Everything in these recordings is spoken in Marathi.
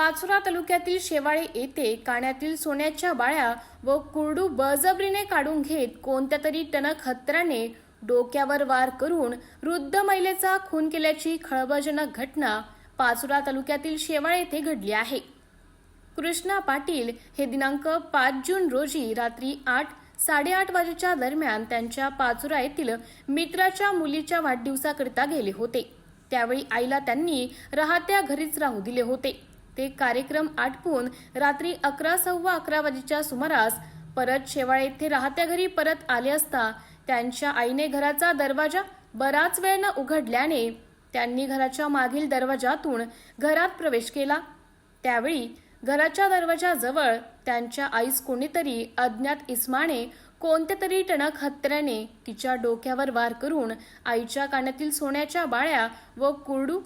पाचोरा तालुक्यातील शेवाळे येथे काण्यातील सोन्याच्या बाळ्या व कुरडू बळजबरीने काढून घेत कोणत्या तरी टणक हत्राने डोक्यावर वार करून वृद्ध महिलेचा खून केल्याची खळबळजनक घटना पाचोरा तालुक्यातील शेवाळे येथे घडली आहे. कृष्णा पाटील हे दिनांक पाच जून रोजी रात्री आठ साडेआठ वाजेच्या दरम्यान त्यांच्या पाचोरा येथील मित्राच्या मुलीच्या वाढदिवसाकरिता गेले होते. त्यावेळी आईला त्यांनी राहत्या घरीच राहू दिले होते. ते कार्यक्रम आटपून रात्री अकरा सव्वा अकरा वाजेच्या सुमारास परत शेवाळे येथे राहत्या घरी परत आले असता त्यांच्या आईने घराचा दरवाजा बराच वेळ न उघडल्याने त्यांनी घराच्या मागील दरवाजातून घरात प्रवेश केला. त्यावेळी घराच्या दरवाजाजवळ त्यांच्या आईस कोणीतरी अज्ञात इस्माने कोणत्या तरी टणक हत्याने तिच्या डोक्यावर वार करून आईच्या कानातील सोन्याच्या बाळ्या व कुरडू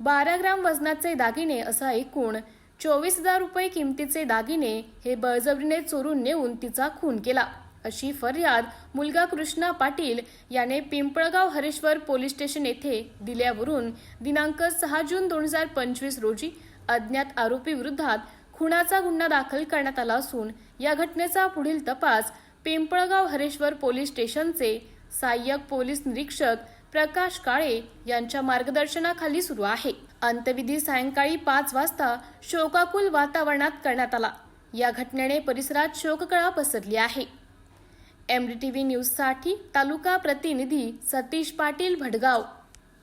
बारा ग्राम वजनाचे दागिने असा एकूण चोवीस हजार रुपये किमतीचे दागिने हे बळजबरीने चोरून नेऊन तिचा खून केला. अशी फर्याद मुलगा कृष्णा पाटील याने पिंपळगाव हरेश्वर पोलीस स्टेशन येथे दिल्यावरून दिनांक सहा जून दोन हजार पंचवीस रोजी अज्ञात आरोपी विरोधात खुनाचा गुन्हा दाखल करण्यात आला असून या घटनेचा पुढील तपास पिंपळगाव हरेश्वर पोलीस स्टेशनचे सहाय्यक पोलीस निरीक्षक प्रकाश काळे यांच्या मार्गदर्शनाखाली सुरू आहे. अंत्यविधी सायंकाळी पाच वाजता शोकाकुल वातावरणात करण्यात आला. या घटनेने परिसरात शोककळा पसरली आहे. एमडीटीव्ही न्यूजसाठी तालुका प्रतिनिधी सतीश पाटील भडगाव.